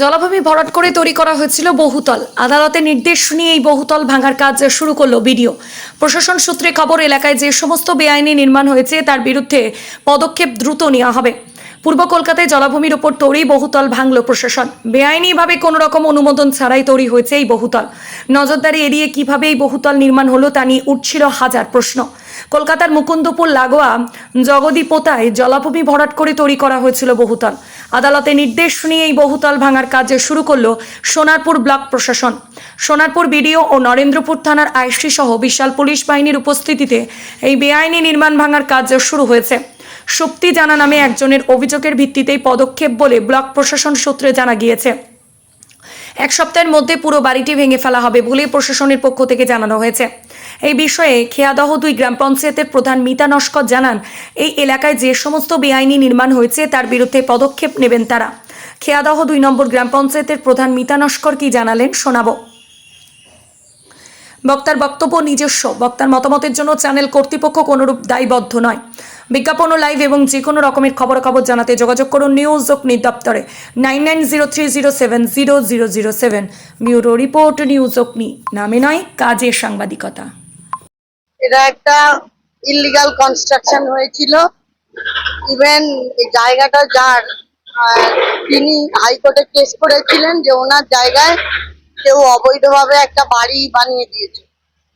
জলাভূমি ভরাট করে তৈরি করা হয়েছিল বহুতল। আদালতের নির্দেশ নিয়ে এই বহুতল ভাঙার কাজ শুরু করল বিডিও। প্রশাসন সূত্রে খবর, এলাকায় যে সমস্ত বেআইনি নির্মাণ হয়েছে, তার বিরুদ্ধে পদক্ষেপ দ্রুত নেওয়া হবে। পূর্ব কলকাতায় জলাভূমির ওপর তৈরি বহুতল ভাঙল প্রশাসন। বেআইনিভাবে কোনো রকম অনুমোদন ছাড়াই তৈরি হয়েছে এই বহুতল। নজরদারি এড়িয়ে কীভাবে এই বহুতল নির্মাণ হলো তা নিয়ে উঠছিল হাজার প্রশ্ন। কলকাতার মুকুন্দপুর লাগোয়া জগদীপোতায় জলাভূমি ভরাট করে তৈরি করা হয়েছিল বহুতল। আদালতে নির্দেশ নিয়ে এই বহুতল ভাঙার কাজ শুরু করল সোনারপুর ব্লক প্রশাসন। সোনারপুর বিডিও ও নরেন্দ্রপুর থানার আইসি সহ বিশাল পুলিশ বাহিনীর উপস্থিতিতে এই বেআইনি নির্মাণ ভাঙার কাজ শুরু হয়েছে। শক্তি জানা নামে একজনের অভিযোগের ভিত্তিতেই পদক্ষেপ বলে ব্লক প্রশাসন সূত্রে জানা গিয়েছে। এক সপ্তাহের মধ্যে পুরো বাড়িটি ভেঙে ফেলা হবে বলে প্রশাসনের পক্ষ থেকে জানানো হয়েছে। এই বিষয়ে খেয়াদহ দুই গ্রাম পঞ্চায়েতের প্রধান মিতা নস্কর জানান, এই এলাকায় যে সমস্ত বেআইনি নির্মাণ হয়েছে তার বিরুদ্ধে পদক্ষেপ নেবেন তারা। খেয়াদহ দুই নম্বর গ্রাম পঞ্চায়েতের প্রধান মিতা নস্কর কি জানালেন শোনাবো। বক্তার বক্তব্য নিজস্ব। বক্তার মতামতের জন্য চ্যানেল কর্তৃপক্ষ কোনোরূপ দায়বদ্ধ নয়। বিজ্ঞাপন ও লাইভ এবং যে কোনো রকমের খবরাখবর জানাতে যোগাযোগ করুন নিউজ অগ্নি দপ্তরে nine nine zero three zero seven zero zero zero seven. Bureau report, news Agni নামে নয়, কাজে সাংবাদিকতা। এটা একটা ইলিগাল কনস্ট্রাকশন হয়েছিল। ইভেন জায়গাটা যার তিনি হাইকোর্টে কেস করেছিলেন যে ওনার জায়গায় কেউ অবৈধভাবে একটা বাড়ি বানিয়ে দিয়েছে।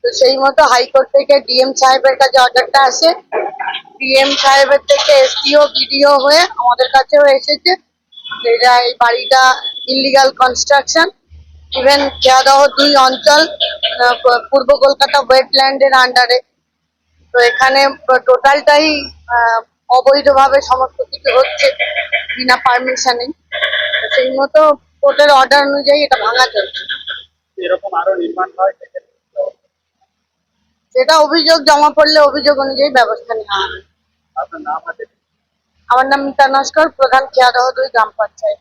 তো সেই মতো হাইকোর্ট থেকে ডিএম সাহেবের কাছে অর্ডারটা আসে। ডিএম সাহেবের থেকে এসডিও, বিডিও হয়ে আমাদের কাছেও এসেছে এটা এই বাড়িটা ইলিগাল কনস্ট্রাকশন ইভেন খেয়াদহ দুই অঞ্চল পূর্ব কলকাতা ওয়েটল্যান্ডের আন্ডারে তো এখানে টোটালটাই অবৈধভাবে সমস্ত কিছু হচ্ছে বিনা পারমিশনে সেই মতো কোর্টের অর্ডার অনুযায়ী এটা ভাঙা চলছে। এরকম আরও নির্মাণ হয় সেটা অভিযোগ জমা পড়লে অভিযোগ অনুযায়ী ব্যবস্থা নেওয়া হবে। আপনার নাম আছে? আমার নাম মিতা নস্কর প্রধান খেয়াদহ দুই গ্রাম পঞ্চায়েত।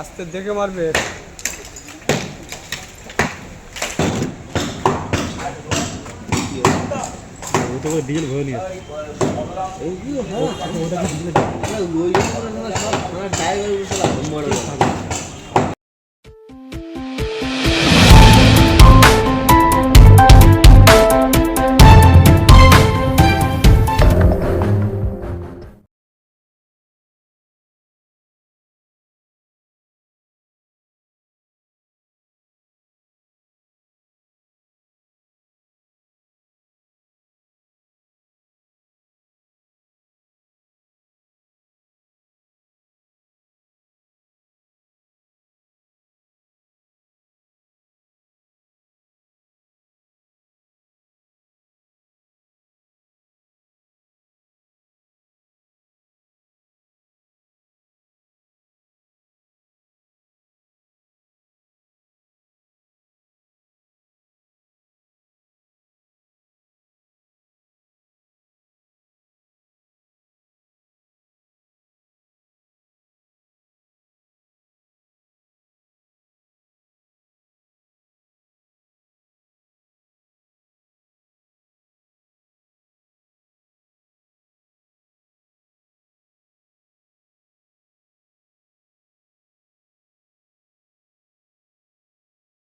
আস্তে দেখে মারবে। ডিজেল ভরে নিয়ে ওটা কি ডিজেল